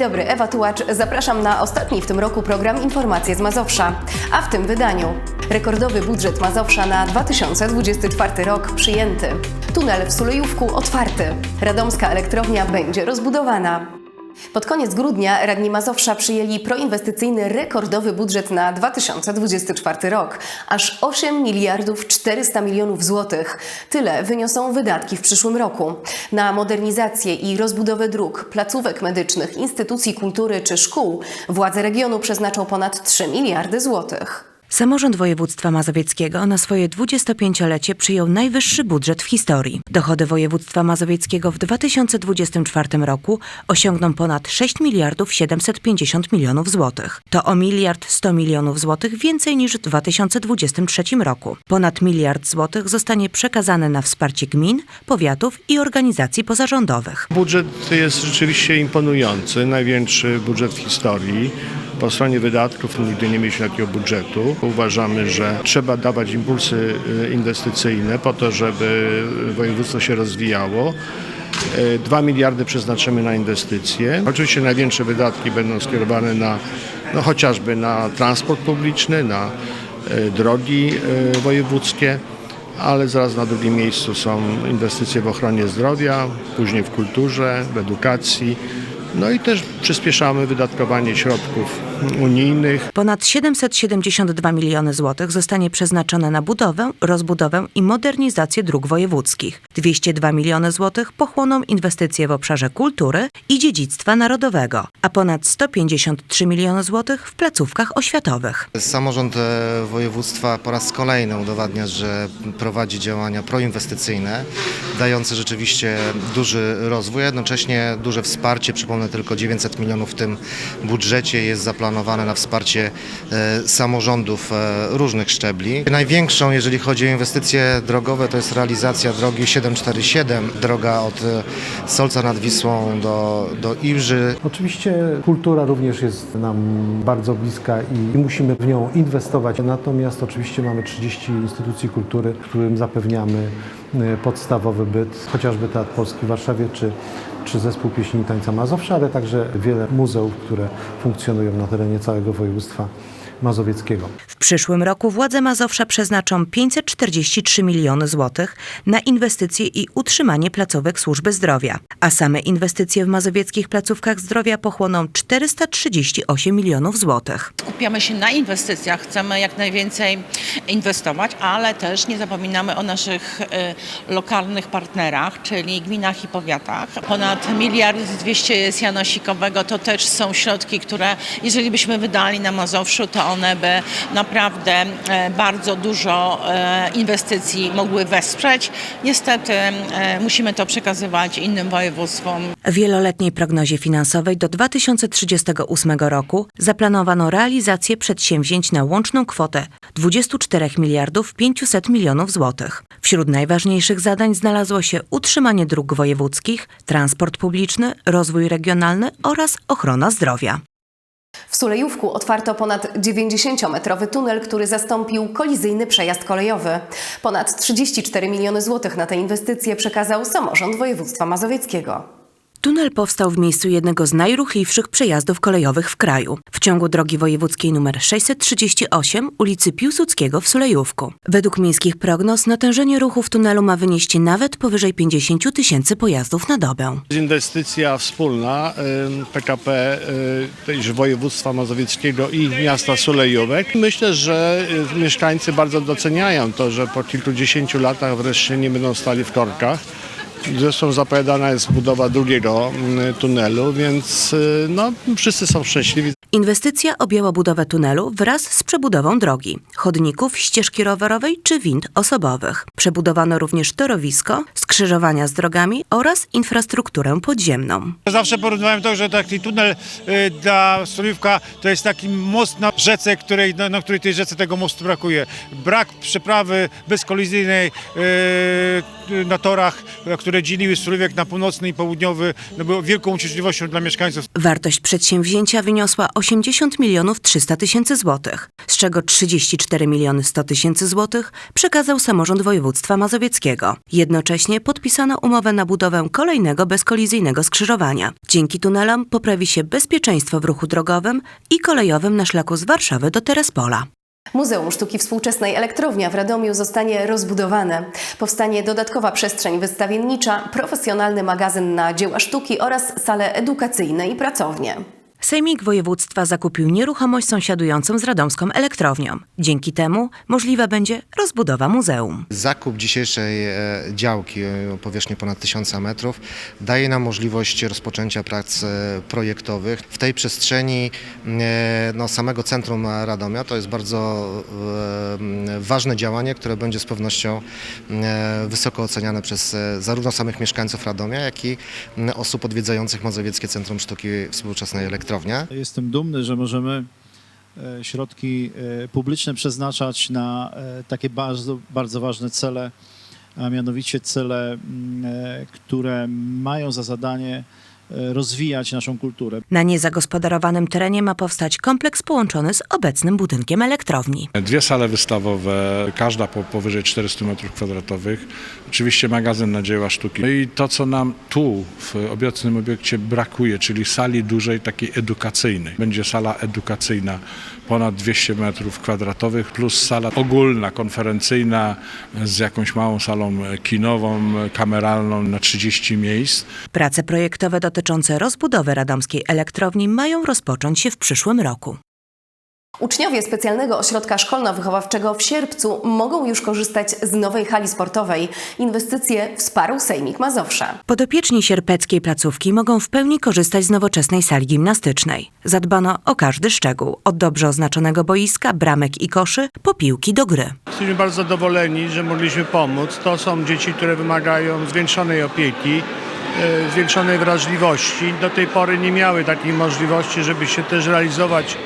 Dobry, Ewa Tułacz. Zapraszam na ostatni w tym roku program Informacje z Mazowsza. A w tym wydaniu rekordowy budżet Mazowsza na 2024 rok przyjęty. Tunel w Sulejówku otwarty. Radomska elektrownia będzie rozbudowana. Pod koniec grudnia radni Mazowsza przyjęli proinwestycyjny rekordowy budżet na 2024 rok. Aż 8 miliardów 400 milionów złotych. Tyle wyniosą wydatki w przyszłym roku. Na modernizację i rozbudowę dróg, placówek medycznych, instytucji kultury czy szkół władze regionu przeznaczą ponad 3 miliardy złotych. Samorząd województwa mazowieckiego na swoje 25-lecie przyjął najwyższy budżet w historii. Dochody województwa mazowieckiego w 2024 roku osiągną ponad 6 miliardów 750 milionów złotych. To o miliard 100 milionów złotych więcej niż w 2023 roku. Ponad miliard złotych zostanie przekazane na wsparcie gmin, powiatów i organizacji pozarządowych. Budżet jest rzeczywiście imponujący, największy budżet w historii. Po stronie wydatków nigdy nie mieliśmy takiego budżetu. Uważamy, że trzeba dawać impulsy y, inwestycyjne po to, żeby województwo się rozwijało. 2 miliardy przeznaczymy na inwestycje. Oczywiście największe wydatki będą skierowane na no, chociażby na transport publiczny, na drogi wojewódzkie ale zaraz na drugim miejscu są inwestycje w ochronie zdrowia, później w kulturze, w edukacji. No i też przyspieszamy wydatkowanie środków unijnych. Ponad 772 miliony złotych zostanie przeznaczone na budowę, rozbudowę i modernizację dróg wojewódzkich. 202 miliony złotych pochłoną inwestycje w obszarze kultury i dziedzictwa narodowego, a ponad 153 miliony złotych w placówkach oświatowych. Samorząd e, województwa po raz kolejny udowadnia, że prowadzi działania proinwestycyjne, dające rzeczywiście duży rozwój, a jednocześnie duże wsparcie. Przypomnę tylko 900 milionów w tym budżecie jest zaplanowane na wsparcie e, samorządów e, różnych szczebli. Największą, jeżeli chodzi o inwestycje drogowe, to jest realizacja drogi 747, droga od e, Solca nad Wisłą do, do Iwrzy. Oczywiście kultura również jest nam bardzo bliska i musimy w nią inwestować. Natomiast oczywiście mamy 30 instytucji kultury, którym zapewniamy podstawowy byt, chociażby Teatr Polski w Warszawie czy, czy Zespół Pieśni i Tańca Mazowsza, ale także wiele muzeów, które funkcjonują na terenie całego województwa mazowieckiego. W przyszłym roku władze Mazowsza przeznaczą 543 miliony złotych na inwestycje i utrzymanie placówek służby zdrowia, a same inwestycje w mazowieckich placówkach zdrowia pochłoną 438 milionów złotych. Skupiamy się na inwestycjach, chcemy jak najwięcej inwestować, ale też nie zapominamy o naszych e, lokalnych partnerach, czyli gminach i powiatach. Ponad miliard dwieście z janosikowego to też są środki, które jeżeli byśmy wydali na Mazowszu, to one by naprawdę e, bardzo dużo e, inwestycji mogły wesprzeć. Niestety e, musimy to przekazywać innym województwom. W wieloletniej prognozie finansowej do 2038 roku zaplanowano realizację przedsięwzięć na łączną kwotę 24 miliardów 500 milionów złotych. Wśród najważniejszych zadań znalazło się utrzymanie dróg wojewódzkich, transport publiczny, rozwój regionalny oraz ochrona zdrowia. W Sulejówku otwarto ponad 90-metrowy tunel, który zastąpił kolizyjny przejazd kolejowy. Ponad 34 miliony złotych na te inwestycje przekazał samorząd województwa mazowieckiego. Tunel powstał w miejscu jednego z najruchliwszych przejazdów kolejowych w kraju, w ciągu drogi wojewódzkiej nr 638 ulicy Piłsudskiego w Sulejówku. Według miejskich prognoz natężenie ruchu w tunelu ma wynieść nawet powyżej 50 tysięcy pojazdów na dobę. Inwestycja wspólna PKP y, też województwa mazowieckiego i miasta Sulejówek. Myślę, że y, mieszkańcy bardzo doceniają to, że po kilkudziesięciu latach wreszcie nie będą stali w korkach. Zresztą zapowiadana jest budowa drugiego mm, tunelu, więc y, no, wszyscy są szczęśliwi. Inwestycja objęła budowę tunelu wraz z przebudową drogi, chodników, ścieżki rowerowej czy wind osobowych. Przebudowano również torowisko, skrzyżowania z drogami oraz infrastrukturę podziemną. Zawsze porównywałem to, że taki tunel y, dla Stoliówka to jest taki most na rzece, której, na, na której tej rzece tego mostu brakuje. Brak przeprawy bezkolizyjnej y, na torach, które dzieliły Stoliówek na północny i południowy, no było wielką uciążliwością dla mieszkańców. Wartość przedsięwzięcia wyniosła 80 milionów 300 tysięcy złotych, z czego 34 miliony 100 tysięcy złotych przekazał samorząd województwa mazowieckiego. Jednocześnie podpisano umowę na budowę kolejnego bezkolizyjnego skrzyżowania. Dzięki tunelom poprawi się bezpieczeństwo w ruchu drogowym i kolejowym na szlaku z Warszawy do Terespola. Muzeum Sztuki Współczesnej Elektrownia w Radomiu zostanie rozbudowane. Powstanie dodatkowa przestrzeń wystawiennicza, profesjonalny magazyn na dzieła sztuki oraz sale edukacyjne i pracownie. Sejmik Województwa zakupił nieruchomość sąsiadującą z radomską elektrownią. Dzięki temu możliwa będzie rozbudowa muzeum. Zakup dzisiejszej e, działki o powierzchni ponad 1000 metrów daje nam możliwość rozpoczęcia prac e, projektowych. W tej przestrzeni e, no, samego centrum Radomia to jest bardzo ważne działanie, które będzie z pewnością wysoko oceniane przez zarówno samych mieszkańców Radomia, jak i osób odwiedzających Mazowieckie Centrum Sztuki Współczesnej Jestem dumny, że możemy e, środki e, publiczne przeznaczać na e, takie bardzo, bardzo ważne cele, a mianowicie cele, mm, które mają za zadanie rozwijać naszą kulturę. Na niezagospodarowanym terenie ma powstać kompleks połączony z obecnym budynkiem elektrowni. Dwie sale wystawowe, każda po powyżej 400 m2. Oczywiście magazyn na dzieła sztuki. No i to, co nam tu w obecnym obiekcie brakuje, czyli sali dużej, takiej edukacyjnej. Będzie sala edukacyjna ponad 200 m2 plus sala ogólna, konferencyjna z jakąś małą salą kinową, kameralną na 30 miejsc. Prace projektowe dotyczące rozbudowy radomskiej elektrowni mają rozpocząć się w przyszłym roku. Uczniowie specjalnego ośrodka szkolno-wychowawczego w Sierpcu mogą już korzystać z nowej hali sportowej. Inwestycje wsparł Sejmik Mazowsza. Podopieczni sierpeckiej placówki mogą w pełni korzystać z nowoczesnej sali gimnastycznej. Zadbano o każdy szczegół, od dobrze oznaczonego boiska, bramek i koszy, po piłki do gry. Jesteśmy bardzo zadowoleni, że mogliśmy pomóc. To są dzieci, które wymagają zwiększonej opieki, zwiększonej wrażliwości. Do tej pory nie miały takiej możliwości, żeby się też realizować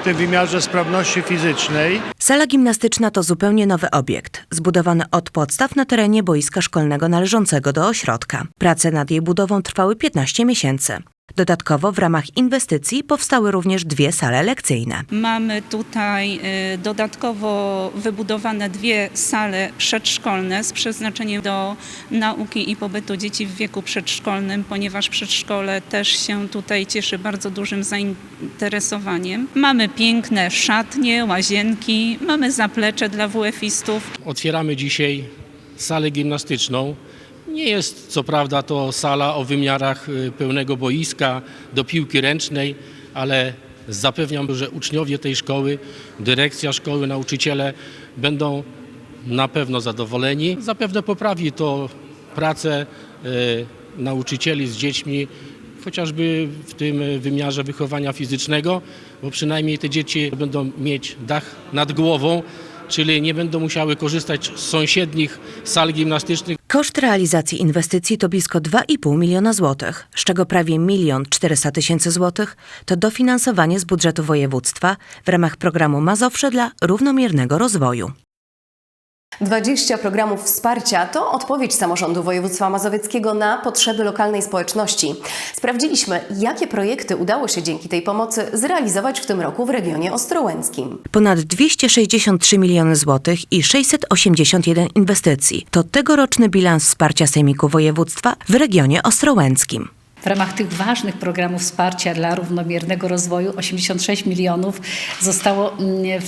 w tym wymiarze sprawności fizycznej. Sala gimnastyczna to zupełnie nowy obiekt, zbudowany od podstaw na terenie boiska szkolnego należącego do ośrodka. Prace nad jej budową trwały 15 miesięcy. Dodatkowo w ramach inwestycji powstały również dwie sale lekcyjne. Mamy tutaj y, dodatkowo wybudowane dwie sale przedszkolne z przeznaczeniem do nauki i pobytu dzieci w wieku przedszkolnym, ponieważ przedszkole też się tutaj cieszy bardzo dużym zainteresowaniem. Mamy piękne szatnie, łazienki, mamy zaplecze dla WF-istów. Otwieramy dzisiaj salę gimnastyczną. Nie jest co prawda to sala o wymiarach y, pełnego boiska do piłki ręcznej, ale zapewniam, że uczniowie tej szkoły, dyrekcja szkoły, nauczyciele będą na pewno zadowoleni. Zapewne poprawi to pracę y, nauczycieli z dziećmi, chociażby w tym wymiarze wychowania fizycznego, bo przynajmniej te dzieci będą mieć dach nad głową, czyli nie będą musiały korzystać z sąsiednich sal gimnastycznych. Koszt realizacji inwestycji to blisko 2,5 miliona złotych, z czego prawie 1 400 tysięcy złotych to dofinansowanie z budżetu województwa w ramach programu Mazowsze dla równomiernego rozwoju. 20 programów wsparcia to odpowiedź samorządu województwa mazowieckiego na potrzeby lokalnej społeczności. Sprawdziliśmy, jakie projekty udało się dzięki tej pomocy zrealizować w tym roku w regionie ostrołęckim. Ponad 263 miliony złotych i 681 inwestycji to tegoroczny bilans wsparcia Sejmiku Województwa w regionie ostrołęckim. W ramach tych ważnych programów wsparcia dla równomiernego rozwoju 86 milionów zostało mm,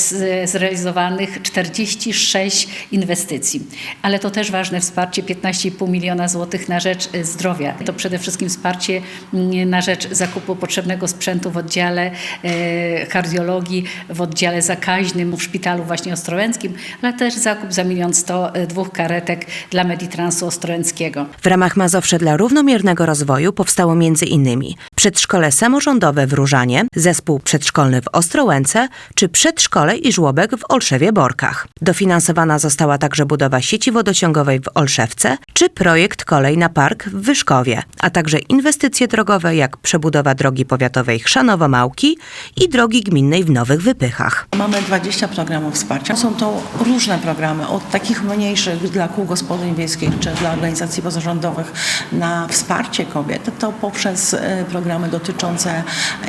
zrealizowanych 46 inwestycji. Ale to też ważne wsparcie 15,5 miliona złotych na rzecz e, zdrowia. To przede wszystkim wsparcie mm, na rzecz zakupu potrzebnego sprzętu w oddziale e, kardiologii, w oddziale zakaźnym w szpitalu właśnie ostrołęckim, ale też zakup za milion sto e, dwóch karetek dla Meditransu Ostrołęckiego. W ramach Mazowsze dla równomiernego rozwoju powstało m.in. przedszkole samorządowe w Różanie, zespół przedszkolny w Ostrołęce czy przedszkole i żłobek w Olszewie-Borkach. Dofinansowana została także budowa sieci wodociągowej w Olszewce czy projekt kolej na park w Wyszkowie, a także inwestycje drogowe jak przebudowa drogi powiatowej Chrzanowo-Małki i drogi gminnej w Nowych Wypychach. Mamy 20 programów wsparcia. Są to różne programy, od takich mniejszych dla kół gospodyń wiejskich czy dla organizacji pozarządowych na wsparcie kobiet, to poprzez e, programy dotyczące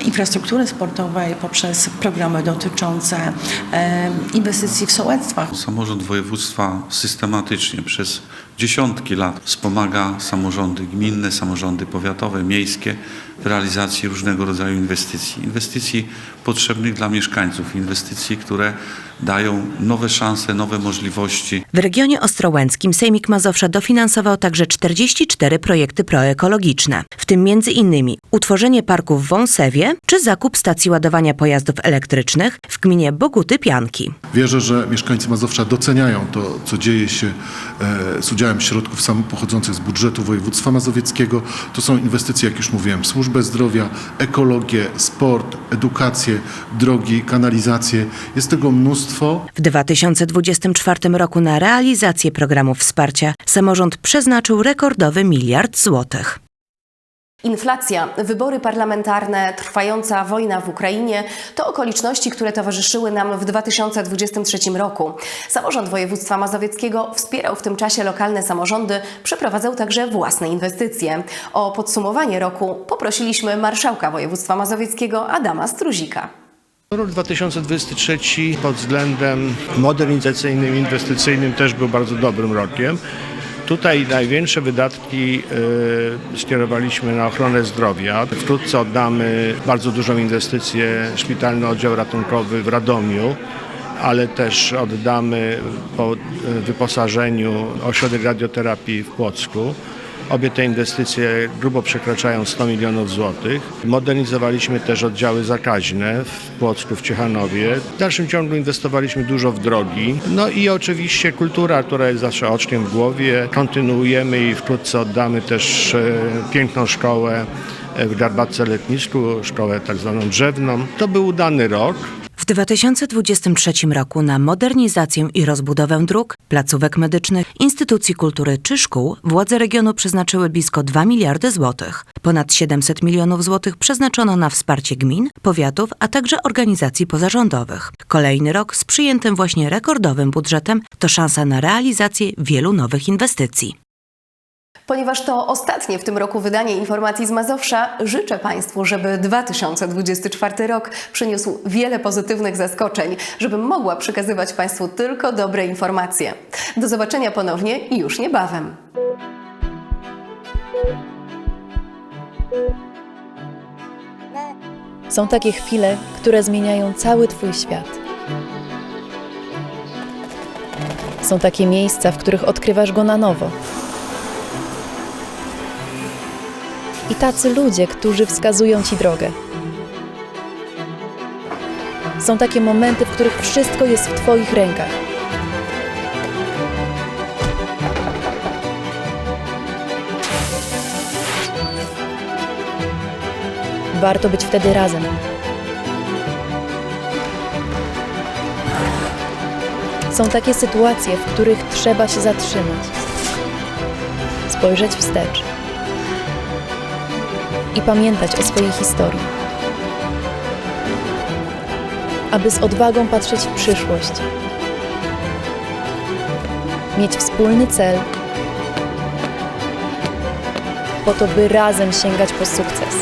infrastruktury sportowej, poprzez programy dotyczące e, inwestycji w sołectwach. Samorząd województwa systematycznie przez dziesiątki lat wspomaga samorządy gminne, samorządy powiatowe, miejskie w realizacji różnego rodzaju inwestycji. Inwestycji potrzebnych dla mieszkańców, inwestycji, które dają nowe szanse, nowe możliwości. W regionie ostrołęckim Sejmik Mazowsza dofinansował także 44 projekty proekologiczne, w tym między innymi utworzenie parku w Wąsewie czy zakup stacji ładowania pojazdów elektrycznych w gminie Boguty Pianki. Wierzę, że mieszkańcy Mazowsza doceniają to, co dzieje się e, z udziałem środków sam pochodzących z budżetu województwa mazowieckiego. To są inwestycje, jak już mówiłem, w służbę zdrowia, ekologię, sport, edukację, drogi, kanalizację. Jest tego mnóstwo. W 2024 roku na realizację programów wsparcia samorząd przeznaczył rekordowy miliard złotych. Inflacja, wybory parlamentarne, trwająca wojna w Ukrainie to okoliczności, które towarzyszyły nam w 2023 roku. Samorząd województwa mazowieckiego wspierał w tym czasie lokalne samorządy, przeprowadzał także własne inwestycje. O podsumowanie roku poprosiliśmy marszałka województwa mazowieckiego Adama Struzika. Rok 2023 pod względem modernizacyjnym, inwestycyjnym też był bardzo dobrym rokiem. Tutaj największe wydatki y, skierowaliśmy na ochronę zdrowia. Wkrótce oddamy bardzo dużą inwestycję szpitalny oddział ratunkowy w Radomiu, ale też oddamy po y, wyposażeniu ośrodek radioterapii w Płocku. Obie te inwestycje grubo przekraczają 100 milionów złotych. Modernizowaliśmy też oddziały zakaźne w Płocku, w Ciechanowie. W dalszym ciągu inwestowaliśmy dużo w drogi. No i oczywiście kultura, która jest zawsze oczkiem w głowie. Kontynuujemy i wkrótce oddamy też e, piękną szkołę w Garbatce Letnisku, szkołę tak zwaną drzewną. To był udany rok. W 2023 roku na modernizację i rozbudowę dróg, placówek medycznych, instytucji kultury czy szkół władze regionu przeznaczyły blisko 2 miliardy złotych. Ponad 700 milionów złotych przeznaczono na wsparcie gmin, powiatów, a także organizacji pozarządowych. Kolejny rok z przyjętym właśnie rekordowym budżetem to szansa na realizację wielu nowych inwestycji. Ponieważ to ostatnie w tym roku wydanie informacji z Mazowsza, życzę Państwu, żeby 2024 rok przyniósł wiele pozytywnych zaskoczeń, żebym mogła przekazywać Państwu tylko dobre informacje. Do zobaczenia ponownie już niebawem. Są takie chwile, które zmieniają cały Twój świat. Są takie miejsca, w których odkrywasz go na nowo. I tacy ludzie, którzy wskazują Ci drogę. Są takie momenty, w których wszystko jest w Twoich rękach. Warto być wtedy razem. Są takie sytuacje, w których trzeba się zatrzymać, spojrzeć wstecz i pamiętać o swojej historii, aby z odwagą patrzeć w przyszłość, mieć wspólny cel, po to, by razem sięgać po sukces.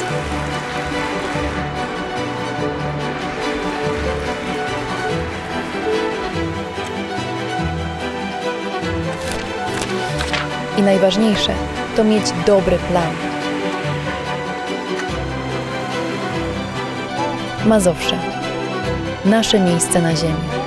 I najważniejsze to mieć dobry plan. Mazowsze. Nasze miejsce na ziemi.